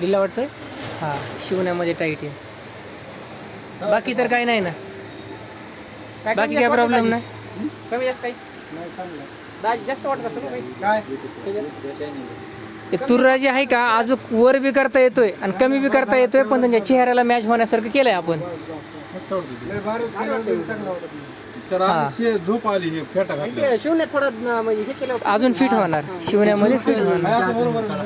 दिला वाटतोय? हां शिवण्यामध्ये टाईट आहे. बाकी तर काही नाही ना. बाकी काय प्रॉब्लेम नाही. कमी जास्त काही? दाज जास्त वाटत असेल ना काही? काय? ते तुर्रा जे आहे का? अजून वर बी करता येतोय आणि कमी बी करता येतोय पण त्यांच्या चेहऱ्याला मॅच होण्यासारखं केलंय आपण. हे. शिवण्यात थोडं म्हणजे हे. अजून फिट होणार. शिवण्यामध्ये फिट होणार.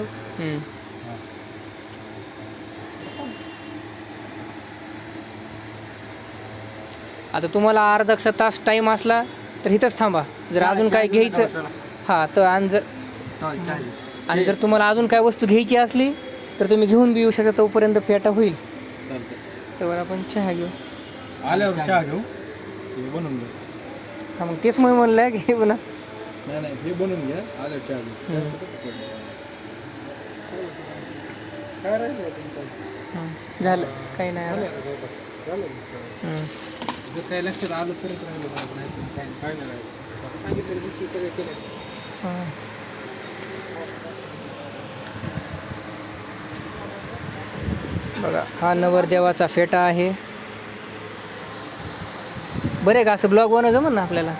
आता तुम्हाला अर्धा तास टाइम असला तर इथंच थांबा. जर अजून काय घ्यायचं हा तर आणि जर चालेल. आणि जर तुम्हाला अजून काय वस्तू घ्यायची असली तर तुम्ही घेऊन बी येऊ शकता तोपर्यंत फेटा होईल. तेव्हा आपण चहा घेऊ. आल्यावर चहा घेऊ. हे बनवून घ्या हा मग तेच मग म्हणलं की पुन्हा नाही नाही हे बनवून घ्या आल्यावर चहा घेऊ. काय राहिलं तुमचं? हम्म. झालं काही नाही आलं. जर काही लक्षात आलं तरच राहिलं तर काय नाही. काय नाही राहिलं. सांगितलेल्या गोष्टी सगळ्या केल्या हा. बघा हा नवरदेवाचा फेटा आहे बरे का असं ब्लॉग बनवायचं जमन ना आपल्याला